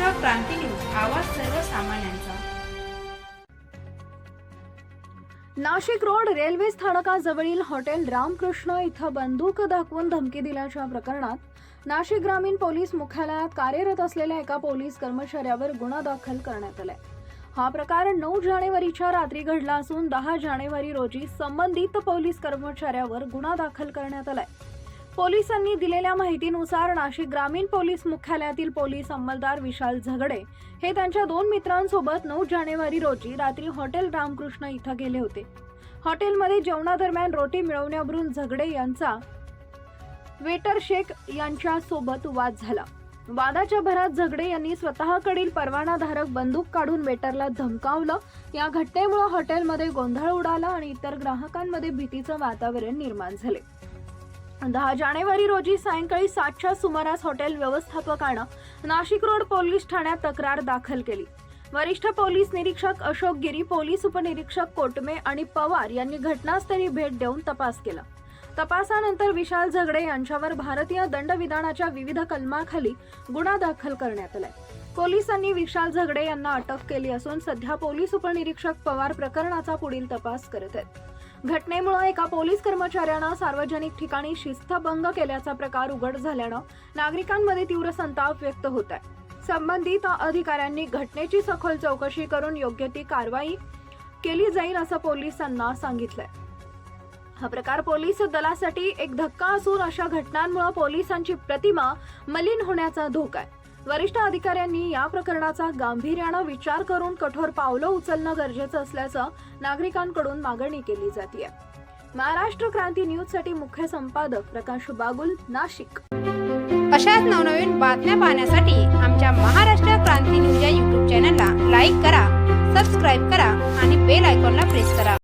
Maharashtra Kranti news आवाज सर्वसामान्यांचा. Nashik road railway स्थानकाजवळील हॉटेल रामकृष्ण इथं बंदूक दाखवून धमकी दिल्याच्या प्रकरणात नाशिक ग्रामीण पोलीस मुख्यालयात कार्यरत असलेल्या एका पोलीस कर्मचाऱ्यावर गुन्हा दाखल करण्यात आलाय. हा प्रकार नऊ जानेवारीच्या रात्री घडला असून दहा जानेवारी रोजी संबंधित पोलीस कर्मचाऱ्यावर गुन्हा दाखल करण्यात आलाय. पोलिसांनी दिलेल्या माहितीनुसार नाशिक ग्रामीण पोलीस मुख्यालयातील पोलीस अंमलदार विशाल झगडे हे त्यांच्या दोन मित्रांसोबत नऊ जानेवारी रोजी रात्री हॉटेल रामकृष्ण इथं गेले होते. हॉटेलमध्ये जेवणादरम्यान रोटी मिळवण्यावरून झगडे यांचा वेटर शेख यांच्या सोबत वाद झाला. वादाच्या भरात झगडे यांनी स्वतःकडील परवानाधारक बंदूक काढून वेटरला धमकावलं. या घटनेमुळे हॉटेलमध्ये गोंधळ उडाला आणि इतर ग्राहकांमध्ये भीतीचं वातावरण निर्माण झाले. दहा जानेवारी रोजी सायंकाळी सातच्या सुमारास हॉटेल व्यवस्थापकानं नाशिक रोड पोलीस ठाण्यात तक्रार दाखल केली. वरिष्ठ पोलीस निरीक्षक अशोक गिरी पोलीस उपनिरीक्षक कोटमे आणि पवार यांनी घटनास्थळी भेट देऊन तपास केला. तपासानंतर विशाल झगडे यांच्यावर भारतीय दंडविधानाच्या विविध कलमाखाली गुन्हा दाखल करण्यात आलाय. पोलिसांनी विशाल झगडे यांना अटक केली असून सध्या पोलीस उपनिरीक्षक पवार प्रकरणाचा पुढील तपास करत आहेत. घटनेमुळे एका पोलीस कर्मचाऱ्यानं सार्वजनिक ठिकाणी शिस्तभंग केल्याचा प्रकार उघड झाल्यानं नागरिकांमध्ये तीव्र संताप व्यक्त होत आहे. संबंधित अधिकाऱ्यांनी घटनेची सखोल चौकशी करून योग्य ती कारवाई केली जाईल असं पोलिसांना सांगितलंय. हा प्रकार पोलीस दलासाठी एक धक्का असून अशा घटनांमुळे पोलिसांची प्रतिमा मलिन होण्याचा धोका आहे. वरिष्ठ अधिकाऱ्यांनी या प्रकरणाचा गांभीर्यानं विचार करून कठोर पावलं उचलणं गरजेचं असल्याचं नागरिकांकडून मागणी केली जाते महाराष्ट्र क्रांती न्यूजसाठी मुख्य संपादक प्रकाश बागुल नाशिक. अशाच नवनवीन बातम्या पाहण्यासाठी आमच्या महाराष्ट्र क्रांती न्यूज या युट्यूब चॅनलला लाईक करा सबस्क्राईब करा आणि बेल आयकॉनला प्रेस करा.